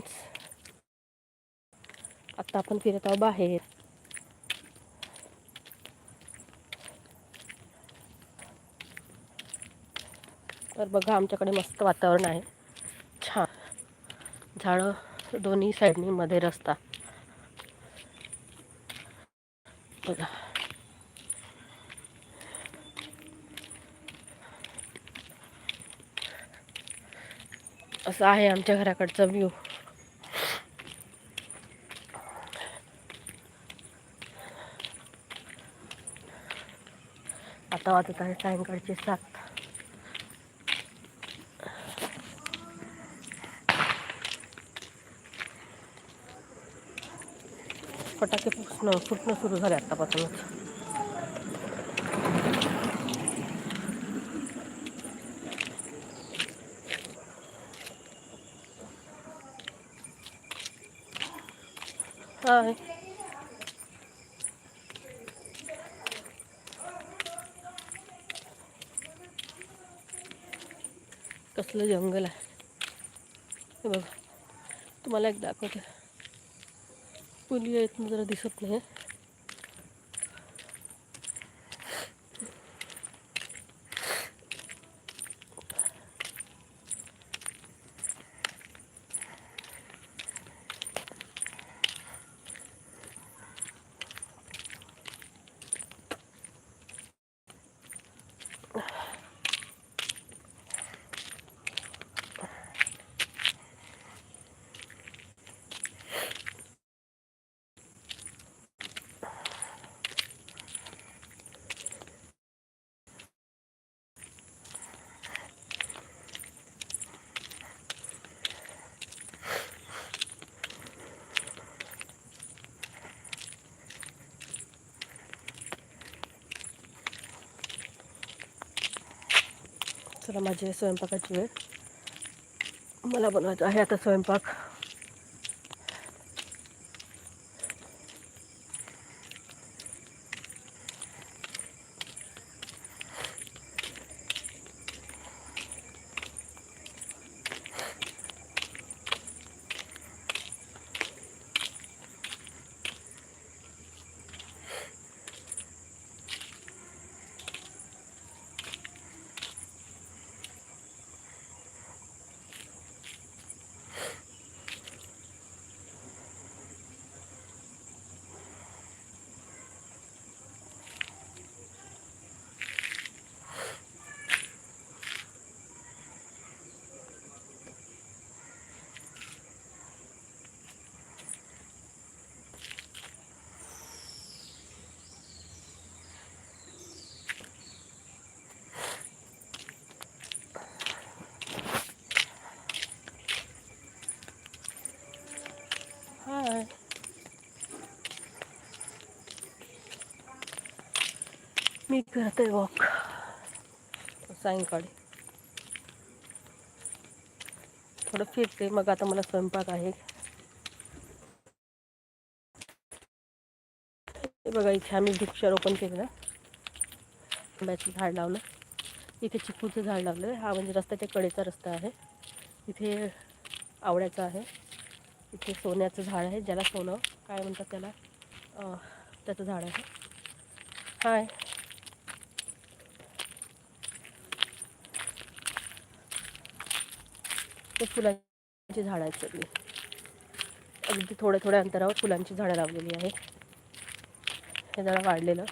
Friends आत्ता आपण फिरत आहोत बाहेर. तर बघा आमच्याकडे मस्त वातावरण आहे. छान. झाडं दोन्ही साईडनी मध्ये रस्ता. बघा. असं आहे आमच्या घराकडचा व्ह्यू आता वाजत आहे सायंकाळचे सात फटाके फुटणं फुटणं सुरू झाले आत्तापासूनच हाय कसलं जंगल आहे. हे बघा. तुम्हाला एक दाखवते. पुली आहेत जरा दिसत नाही. चला माझी स्वयंपाकाची वेळ. मला बनवायचं आहे आता स्वयंपाक. हाय मी करते वॉक सायंकाळी. थोडं फिरते मग आता मला स्वयंपाक आहे. बघा इथे आम्ही वृक्षारोपण केलं. आंब्याचं झाड लावलं. इथे चिकूचं झाड लावलं हा म्हणजे रस्त्याच्या कडेचा रस्ता आहे. इथे आवड्याचा आहे. इथे सोन्याचं झाड आहे ज्याला सोनं काय म्हणतात त्याला? त्याचं झाड आहे. हाय. ते फुलांची झाडं आहेत सगळी. अगदी थोड्या थोड्या अंतरावर फुलांची झाडं लावलेली आहे हे जरा वाढलेलं.